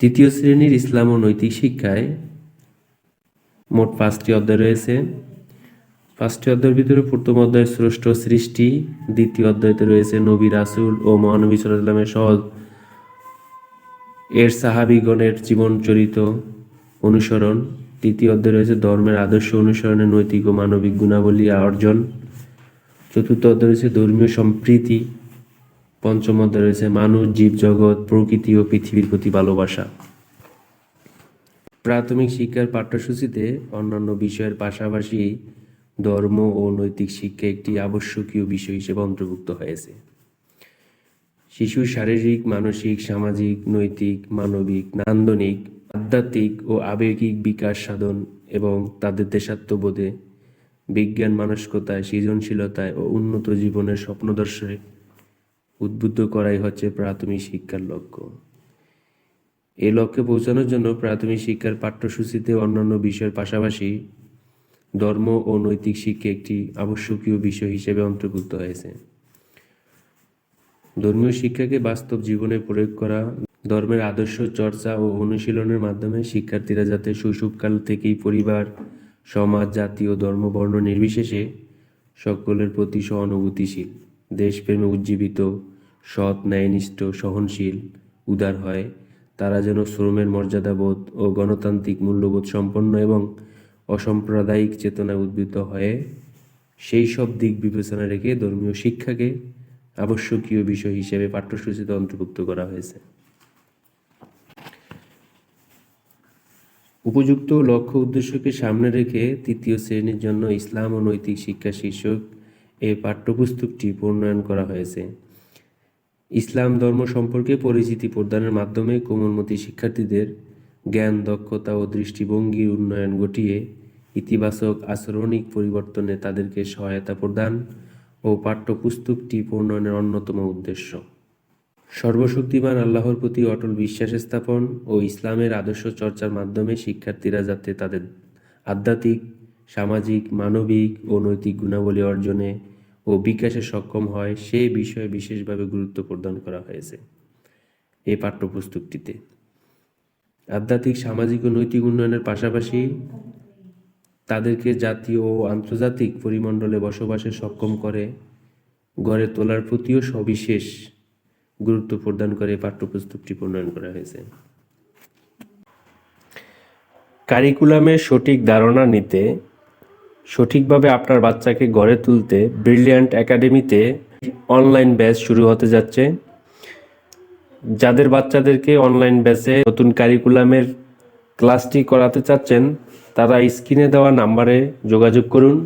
তৃতীয় শ্রেণির ইসলাম ও নৈতিক শিক্ষায় মোট পাঁচটি অধ্যায় রয়েছে। পাঁচটি অধ্যায়ের ভিতরে প্রথম অধ্যায় স্রষ্ট সৃষ্টি, দ্বিতীয় অধ্যায়তে রয়েছে নবী রাসুল ও মহানবী সাল্লামের সহজ। এর সাহাবিগণের জীবন চরিত অনুসরণ। তৃতীয় অধ্যায় রয়েছে ধর্মের আদর্শ অনুসরণের নৈতিক ও মানবিক গুণাবলী অর্জন চতুর্থ অধ্যায় রয়েছে ধর্মীয় সম্প্রীতি। পঞ্চম অধ্যায় রয়েছে মানুষ জীবজগৎ প্রকৃতি ও পৃথিবীর প্রতি ভালোবাসা। প্রাথমিক শিক্ষার পাঠ্যসূচিতে অন্যান্য বিষয়ের পাশাপাশি ধর্ম ও নৈতিক শিক্ষা একটি আবশ্যকীয় বিষয় হিসেবে অন্তর্ভুক্ত হয়েছে। শিশুর শারীরিক, মানসিক, সামাজিক, নৈতিক, মানবিক, নান্দনিক, আধ্যাত্মিক ও আবেগিক বিকাশ সাধন এবং তাদের দেশাত্মবোধে বিজ্ঞান মানসিকতায় সৃজনশীলতায় ও উন্নত জীবনের স্বপ্নদর্শে উদ্বুদ্ধ করাই হচ্ছে প্রাথমিক শিক্ষার লক্ষ্য। এই লক্ষ্যে পৌঁছানোর জন্য প্রাথমিক শিক্ষার পাঠ্যসূচিতে অন্যান্য বিষয়ের পাশাপাশি ধর্ম ও নৈতিক শিক্ষা একটি আবশ্যকীয় বিষয় হিসেবে অন্তর্ভুক্ত হয়েছে। ধর্মীয় শিক্ষাকে বাস্তব জীবনে প্রয়োগ করা, ধর্মের আদর্শ চর্চা ও অনুশীলনের মাধ্যমে শিক্ষার্থীরা যাতে শৈশবকাল থেকেই পরিবার, সমাজ, জাতি ও ধর্ম বর্ণ নির্বিশেষে সকলের প্রতি সহানুভূতিশীল। দেশপ্রেমে উজ্জীবিত, সৎ, ন্যায়নিষ্ঠ, সহনশীল, উদার হয়, তারা যেন শ্রমের মর্যাদাবোধ ও গণতান্ত্রিক মূল্যবোধ সম্পন্ন এবং অসাম্প্রদায়িক চেতনায় উদ্বুদ্ধ হয়ে, সেই সব দিক বিবেচনা রেখে ধর্মীয় শিক্ষাকে আবশ্যকীয় বিষয় হিসেবে পাঠ্যসূচিতে অন্তর্ভুক্ত করা হয়েছে। উপযুক্ত লক্ষ্য উদ্দেশ্যকে সামনে রেখে তৃতীয় শ্রেণির জন্য ইসলাম ও নৈতিক শিক্ষা শীর্ষক এই পাঠ্যপুস্তকটি প্রণয়ন করা হয়েছে। ইসলাম ধর্ম সম্পর্কে পরিচিতি প্রদানের মাধ্যমে কোমলমতি শিক্ষার্থীদের জ্ঞান, দক্ষতা ও দৃষ্টিভঙ্গির উন্নয়ন ঘটিয়ে ইতিবাচক আচরণিক পরিবর্তনে তাদেরকে সহায়তা প্রদান ও পাঠ্যপুস্তকটি প্রণয়নের অন্যতম উদ্দেশ্য। সর্বশক্তিমান আল্লাহর প্রতি অটল বিশ্বাস স্থাপন ও ইসলামের আদর্শ চর্চার মাধ্যমে শিক্ষার্থীরা যাতে তাদের আধ্যাত্মিক সামাজিক, মানবিক ও নৈতিক গুণাবলী অর্জনে ও বিকাশে সক্ষম হয় সেই বিষয়ে বিশেষভাবে গুরুত্ব প্রদান করা হয়েছে এই পাঠ্যপুস্তকটিতে। আধ্যাত্মিক, সামাজিক ও নৈতিক উন্নয়নের পাশাপাশি তাদেরকে জাতীয় ও আন্তর্জাতিক পরিমণ্ডলে বসবাসে সক্ষম করে, গড়ে তোলার প্রতিও সবিশেষ গুরুত্ব প্রদান করে পাঠ্যপুস্তকটি প্রণয়ন করা হয়েছে। কারিকুলামের সঠিক ধারণা নিতে সঠিকভাবে আপনার বাচ্চাকে গড়ে তুলতে ব্রিলিয়ান্ট একাডেমিতে অনলাইন ব্যাচ শুরু হতে যাচ্ছে। যাদের বাচ্চাদেরকে অনলাইন ব্যাচে নতুন কারিকুলামের ক্লাসটি করাতে চাচ্ছেন, তারা স্ক্রিনে দেওয়া নাম্বারে যোগাযোগ করুন।